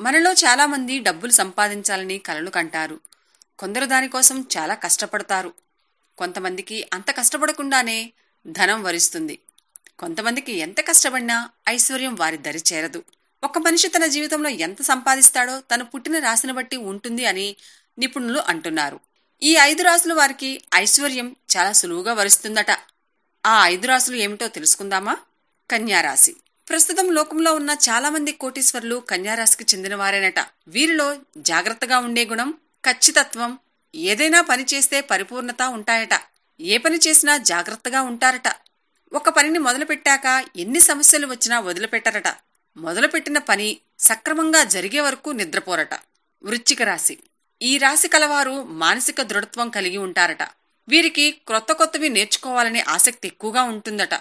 మనలో చాలామంది డబ్బులు సంపాదించాలని కలలు కంటారు. కొందరు దానికోసం చాలా కష్టపడతారు. కొంతమందికి అంత కష్టపడకుండానే ధనం వరిస్తుంది. కొంతమందికి ఎంత కష్టపడినా ఐశ్వర్యం వారి దరి చేరదు. ఒక మనిషి తన జీవితంలో ఎంత సంపాదిస్తాడో తను పుట్టిన రాశిని బట్టి ఉంటుంది అని నిపుణులు అంటున్నారు. ఈ ఐదు రాసుల వారికి ఐశ్వర్యం చాలా సులువుగా వరిస్తుందట. ఆ ఐదు రాసులు ఏమిటో తెలుసుకుందామా? కన్యారాశి ప్రస్తుతం లోకంలో ఉన్న చాలా మంది కోటీశ్వరులు కన్యారాశికి చెందినవారేనట. వీరిలో జాగ్రత్తగా ఉండే గుణం ఖచ్చితత్వం ఏదైనా పని చేస్తే పరిపూర్ణత ఉంటాయట. ఏ పని చేసినా జాగ్రత్తగా ఉంటారట. ఒక పనిని మొదలుపెట్టాక ఎన్ని సమస్యలు వచ్చినా వదిలిపెట్టరట. మొదలుపెట్టిన పని సక్రమంగా జరిగే వరకు నిద్రపోరట. వృచ్చిక రాశి. ఈ రాశి కలవారు మానసిక దృఢత్వం కలిగి ఉంటారట. వీరికి క్రొత్త కొత్తవి నేర్చుకోవాలనే ఆసక్తి ఎక్కువగా ఉంటుందట.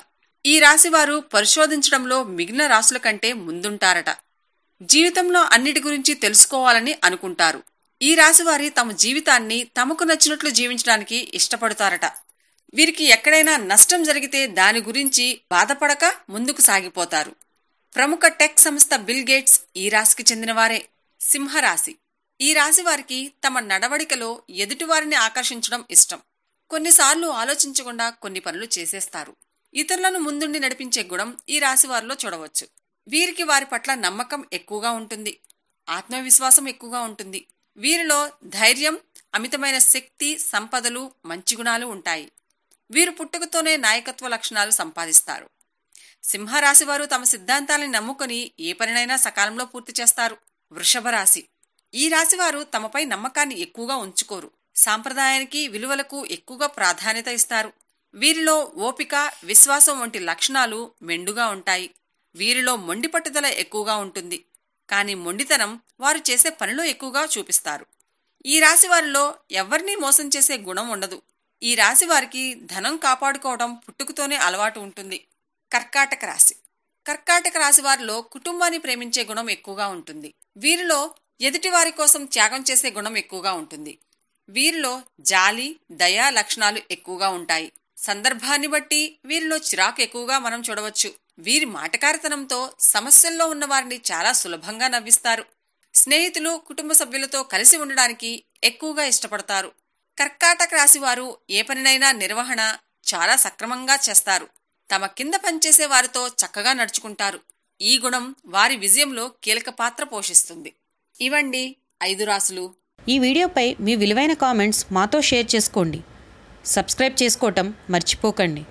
ఈ రాశివారు పరిశోధించడంలో మిగిలిన రాశుల కంటే ముందుంటారట. జీవితంలో అన్నిటి గురించి తెలుసుకోవాలని అనుకుంటారు. ఈ రాశివారి తమ జీవితాన్ని తమకు నచ్చినట్లు జీవించడానికి ఇష్టపడతారట. వీరికి ఎక్కడైనా నష్టం జరిగితే దాని గురించి బాధపడక ముందుకు సాగిపోతారు. ప్రముఖ టెక్ సంస్థ బిల్ గేట్స్ ఈ రాశికి చెందినవారే. సింహరాశి. ఈ రాశి వారికి తమ నడవడికలో ఎదుటివారిని ఆకర్షించడం ఇష్టం. కొన్నిసార్లు ఆలోచించకుండా కొన్ని పనులు చేసేస్తారు. ఇతరులను ముందుండి నడిపించే గుణం ఈ రాశి వారిలో చూడవచ్చు. వీరికి వారి పట్ల నమ్మకం ఎక్కువగా ఉంటుంది. ఆత్మవిశ్వాసం ఎక్కువగా ఉంటుంది. వీరిలో ధైర్యం అమితమైన శక్తి సంపదలు మంచి గుణాలు ఉంటాయి. వీరు పుట్టుకతోనే నాయకత్వ లక్షణాలు సంపాదిస్తారు. సింహరాశి వారు తమ సిద్ధాంతాలను నమ్ముకొని ఏ పనినైనా సకాలంలో పూర్తి చేస్తారు. వృషభ రాశి. ఈ రాశివారు తమపై నమ్మకాన్ని ఎక్కువగా ఉంచుకోరు. సాంప్రదాయానికి విలువలకు ఎక్కువగా ప్రాధాన్యత ఇస్తారు. వీరిలో ఓపిక విశ్వాసం వంటి లక్షణాలు మెండుగా ఉంటాయి. వీరిలో మొండి పట్టుదల ఎక్కువగా ఉంటుంది. కానీ మొండితనం వారు చేసే పనిలో ఎక్కువగా చూపిస్తారు. ఈ రాశి వారిలో ఎవరినీ మోసం చేసే గుణం ఉండదు. ఈ రాశి వారికి ధనం కాపాడుకోవడం పుట్టుకతోనే అలవాటు ఉంటుంది. కర్కాటక రాశి. కర్కాటక రాశి వారిలో కుటుంబాన్ని ప్రేమించే గుణం ఎక్కువగా ఉంటుంది. వీరిలో ఎదుటివారి కోసం త్యాగం చేసే గుణం ఎక్కువగా ఉంటుంది. వీరిలో జాలి దయా లక్షణాలు ఎక్కువగా ఉంటాయి. సందర్భాన్ని బట్టి వీరిలో చిరాకు ఎక్కువగా మనం చూడవచ్చు. వీరి మాటకారితనంతో సమస్యల్లో ఉన్నవారిని చాలా సులభంగా నవ్విస్తారు. స్నేహితులు కుటుంబ సభ్యులతో కలిసి ఉండడానికి ఎక్కువగా ఇష్టపడతారు. కర్కాటక రాశివారు ఏ పనినైనా నిర్వహణ చాలా సక్రమంగా చేస్తారు. తమ కింద పనిచేసే వారితో చక్కగా నడుచుకుంటారు. ఈ గుణం వారి విజయంలో కీలక పాత్ర పోషిస్తుంది. ఇవండి ఐదు రాసులు. ఈ వీడియోపై మీ విలువైన కామెంట్స్ మాతో షేర్ చేసుకోండి. సబ్స్క్రైబ్ చేసుకోవటం మర్చిపోకండి.